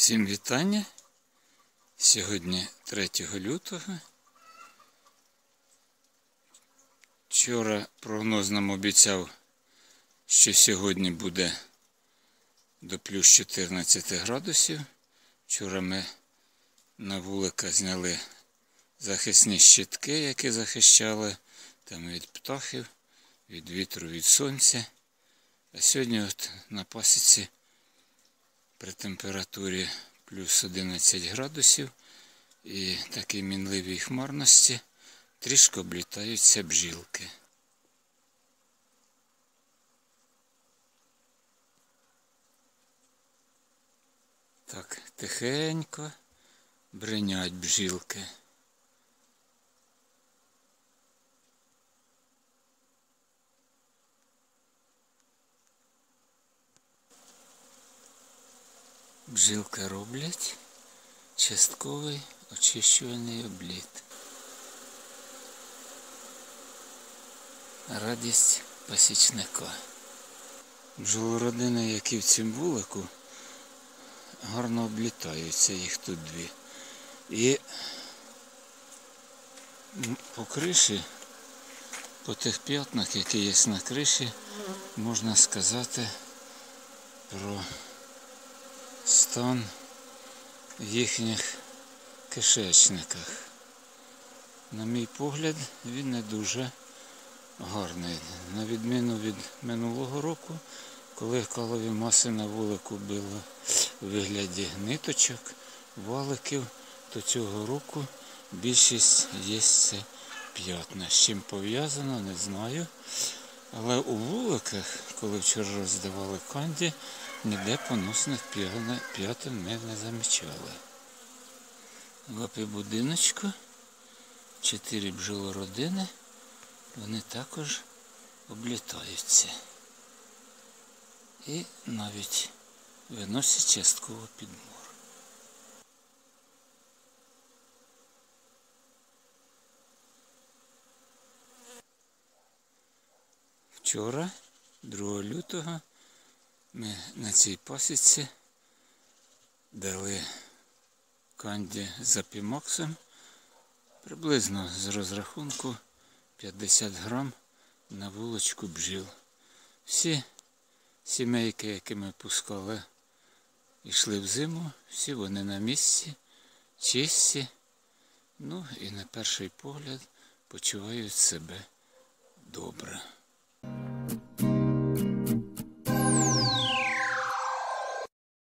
Всім вітання. Сьогодні 3 лютого. Вчора прогноз нам обіцяв, що сьогодні буде до плюс 14 градусів. Вчора ми на вулика зняли захисні щитки, які захищали там від птахів, від вітру, від сонця. А сьогодні от на пасіці при температурі плюс 11 градусів і такій мінливій хмарності трішки облітаються бжілки. Так, тихенько бринять бджілки. Бжилки роблять частковий очищувальний обліт. Радість пасічника. Бджолородини, які в цім вулику, гарно облітаються, їх тут дві. І по криші, по тих п'ятнах, які є на криші, можна сказати про стан в їхніх кишечниках. На мій погляд, він не дуже гарний. На відміну від минулого року, коли калові маси на вулику було у вигляді ниточок, валиків, то цього року більшість є це п'ятна. З чим пов'язано, не знаю. Але у вуликах, коли вчора роздавали канді, ніде поносних п'ятин ми не замічали. Лапи будиночку, чотири бджолородини, вони також облітаються. І навіть виносять частково підмор. Вчора, 2 лютого, ми на цій пасіці дали канді за пімоксом приблизно з розрахунку 50 грам на вулочку бджіл. Всі сімейки, які ми пускали, йшли в зиму, всі вони на місці, чисті, ну і на перший погляд почувають себе добре.